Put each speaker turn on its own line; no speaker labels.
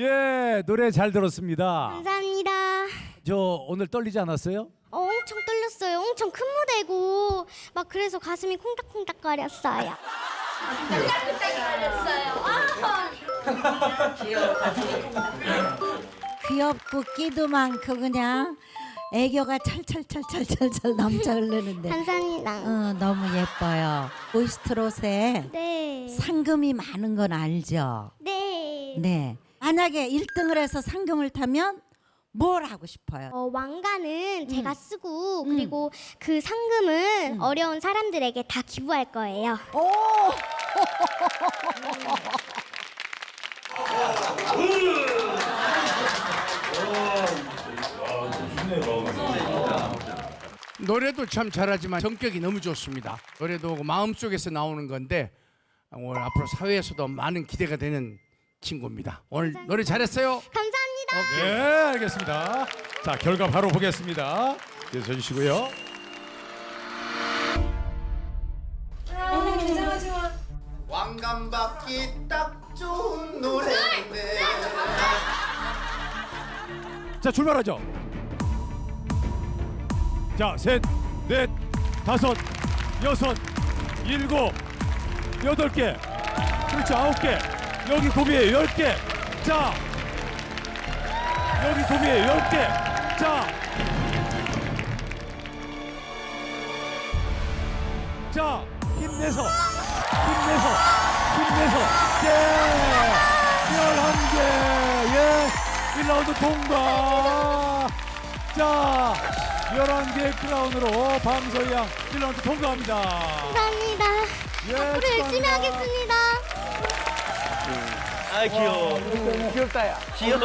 예, 노래 잘 들었습니다.
감사합니다.
저 오늘 떨리지 않았어요?
어, 엄청 떨렸어요. 엄청 큰 무대고 막 그래서 가슴이 콩닥콩닥 거렸어요.
귀엽고 끼도 많고 그냥 애교가 철철철철철철 넘쳐 흐르는데
감사합니다.
어, 너무 예뻐요. 보이스트롯에
네.
상금이 많은 건 알죠?
네.
네. 만약에 1등을 해서 상금을 타면 뭘 하고 싶어요?
어, 왕관은 제가 쓰고
음.
그리고 그 상금은 어려운 사람들에게 다 기부할 거예요.
오!
노래도 참 잘하지만 성격이 너무 좋습니다. 노래도 그 마음속에서 나오는 건데 오늘 앞으로 사회에서도 많은 기대가 되는 친구입니다. 오늘 노래 잘했어요.
감사합니다.
네, 알겠습니다. 자, 결과 바로 보겠습니다. 뒤에 서주시고요.
왕관 받기 딱 좋은 노래인데
자, 출발하죠. 자, 셋, 넷, 다섯, 여섯, 일곱, 여덟 개. 그렇죠, 아홉 개. 여기 도미에 열 개. 자, 여기 도미에 열 개. 자, 자, 힘내서, 힘내서, 힘내서. 예, 열한 개. 예, 1라운드 통과. 자, 11개 크라운으로 방서양 1라운드 통과합니다.
감사합니다.
예,
앞으로 열심히. 하겠습니다.
아 귀여워. 귀엽다. 야. 귀여워